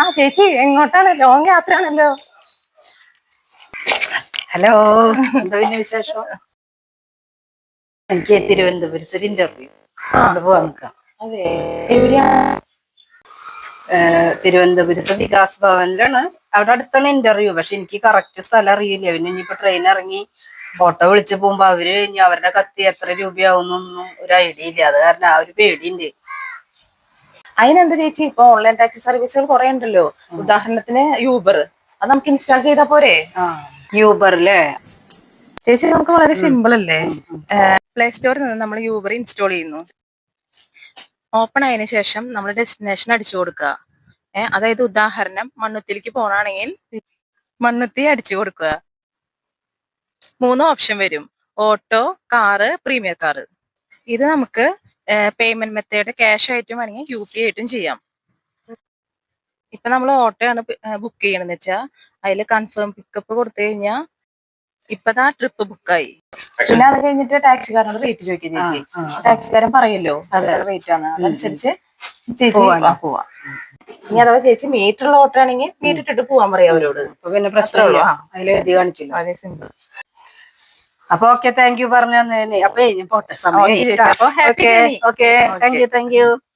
ആ ചേച്ചി എങ്ങോട്ടാണ്? ലോങ് യാത്രയാണല്ലോ ഹലോ എന്താ പിന്നെ വിശേഷം? എനിക്ക് തിരുവനന്തപുരത്ത് ഒരു ഇന്റർവ്യൂ പോവാൻ നിൽക്കാം തിരുവനന്തപുരത്ത് വികാസ് ഭവനിലാണ്. അവിടെ അടുത്താണ് ഇന്റർവ്യൂ പക്ഷെ എനിക്ക് കറക്റ്റ് സ്ഥലം അറിയില്ല. പിന്നെ ഇനിയിപ്പോ ട്രെയിൻ ഇറങ്ങി ഓട്ടോ വിളിച്ച് പോകുമ്പോ അവർ ഇനി അവരുടെ കത്തി എത്ര രൂപയാവുന്നൊന്നും ഒരു ഐഡിയ ഇല്ല. അത് കാരണം ആ ഒരു പേടിയുണ്ട്. അതിനെന്താ ചേച്ചി? ഇപ്പൊ ഓൺലൈൻ ടാക്സി സർവീസുകൾ കുറെ ഉണ്ടല്ലോ. ഉദാഹരണത്തിന് യൂബർ അത് നമുക്ക് ഇൻസ്റ്റാൾ ചെയ്താ പോരെ? യൂബർ അല്ലേ ചേച്ചി നമുക്ക് വളരെ സിമ്പിൾ അല്ലേ? പ്ലേ സ്റ്റോറിൽ നിന്ന് നമ്മൾ യൂബർ ഇൻസ്റ്റാൾ ചെയ്യുന്നു. ഓപ്പൺ ആയതിനു ശേഷം നമ്മൾ ഡെസ്റ്റിനേഷൻ അടിച്ചു കൊടുക്കുക. ഏഹ് അതായത് ഉദാഹരണം മണ്ണുത്തിലേക്ക് പോകണമെങ്കിൽ മണ്ണുത്തി അടിച്ചു കൊടുക്കുക. മൂന്ന് ഓപ്ഷൻ വരും. ഓട്ടോ കാറ് പ്രീമിയർ കാറ് ഇത് നമുക്ക് പേയ്മെന്റ് മെത്തേഡ് ക്യാഷ് ആയിട്ടും അല്ലെങ്കിൽ യു പി ആയിട്ടും ചെയ്യാം. ഇപ്പൊ നമ്മൾ ഓട്ടോ ആണ് ബുക്ക് ചെയ്യണമെന്ന് വെച്ചാൽ അതിൽ കൺഫേം പിക്കപ്പ് കൊടുത്തു കഴിഞ്ഞാൽ ഇപ്പതാ ട്രിപ്പ് ബുക്കായി പിന്നെ അത് കഴിഞ്ഞിട്ട് ടാക്സിക്കാരനോട് റേറ്റ് ചോദിക്കും ചേച്ചി. ടാക്സിക്കാരൻ പറയല്ലോ അതെ റേറ്റ് ആണ്. അതനുസരിച്ച് ചേച്ചി പോവാ. ഇനി അഥവാ ചേച്ചി മീറ്ററുള്ള ഓട്ടോ ആണെങ്കിൽ മീറ്റർ ഇട്ടിട്ട് പോവാൻ പറയാം അവരോട്. പിന്നെ പ്രശ്നമില്ല. അതിൽ എഴുതി കാണിക്കില്ല. സിമ്പിൾ അപ്പൊ ഓക്കെ താങ്ക് യു പറഞ്ഞു തന്നതിന് അപ്പൊ ഇനി പോട്ടെ journey. Okay thank you thank you